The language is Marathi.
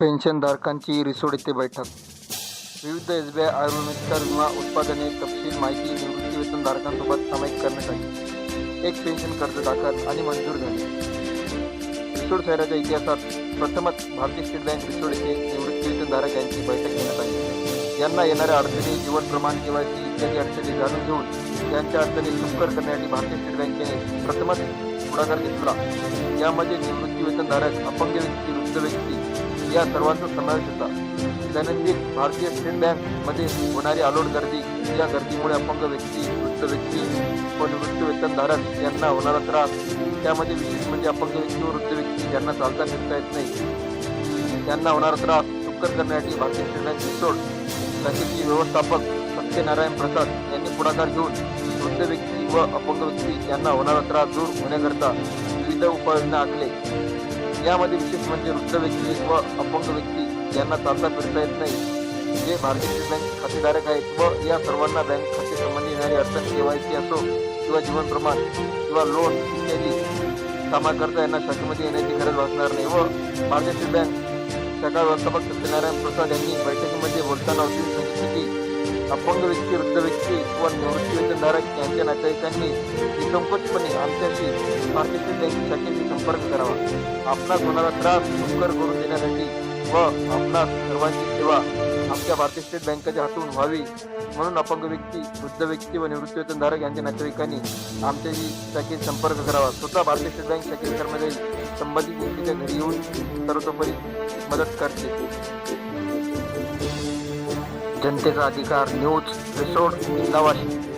पेन्शनधारकांची रिसोड येथे बैठक. विविध एस बी आय आयुर्वेदिक विमा उत्पादने तपशील माहिती निवृत्तीवेतनधारकांसोबत सामायिक करण्यासाठी एक पेन्शन कर्ज दाखल आणि मंजूर झाले. रिसोड शहराच्या इतिहासात प्रथमच भारतीय स्टेट बँक रिसोड येथे निवृत्तीवेतनधारक यांची बैठक घेण्यात आली. यांना येणाऱ्या अडचणी जीवन प्रमाण केवायसी इत्यादी अडचणी जाणून घेऊन त्यांच्या अडचणी सुकर करण्यासाठी भारतीय स्टेट बँकेने प्रथमच पुढाकार घेतला. यामध्ये निवृत्ती वेतनधारक अपंग व्यक्ती या सर्वांचा समावेश होता दैनंदिन भारतीय स्टेट बँकमध्ये होणारी अलोट गर्दी या गर्दीमुळे अपंग व्यक्ती वृद्ध व्यक्ती व निवृत्त वेतनधारक यांना होणारा त्रास त्यामध्ये विशेष म्हणजे अपंग व्यक्ती व वृद्ध व्यक्ती ज्यांना चालता फिरता येत नाही. त्यांना होणारा त्रास सुकर करण्यासाठी भारतीय स्टेट बँक रिसोर्ट बँकेचे व्यवस्थापक सत्यनारायण प्रसाद यांनी पुढाकार घेऊन वृद्ध व्यक्ती व अपंग व्यक्ती यांना होणारा त्रास दूर होण्याकरता विविध उपाययोजना आखले यामध्ये विशेष म्हणजे वृद्ध व्यक्ती व अपंग व्यक्ती यांना चालता फिरता येत नाही. जे भारतीय बँक खातेधारक आहेत व या सर्वांना बँक खाते संबंधी येणारी अडचण केवायसी असो किंवा जीवन प्रमाण किंवा लोन इत्यादी कामाकरता यांना शाखेमध्ये येण्याची गरज भासणार नाही व भारतीय बँक शाखा व्यवस्थापक सत्यनारायण प्रसाद यांनी बैठकीमध्ये बोलताना सांगितले की अपंग व्यक्ती वृद्ध व्यक्ती व निवृत्तीवेतनधारक यांच्या नातेवाईकांनी निसंकोचपणे आमच्याशी भारतीय बँक शाखेशी संपर्क करावा. आपणास होणारा त्रास लवकर करून देण्यासाठी व आपणास सर्वांची सेवा आमच्या भारतीय स्टेट बँकेच्या हातून व्हावी म्हणून अपंग व्यक्ती वृद्ध व्यक्ती व निवृत्तीवेतनधारक यांच्या नातेवाईकांनी आमच्याशी शाखेत संपर्क करावा. स्वतः भारतीय स्टेट बँक शाखेत कर्मचारी संबंधित व्यक्तीच्या घरी येऊन सर्वतोपरी मदत करते. जनतेचा अधिकार न्यूज रिसोड इंदावाशी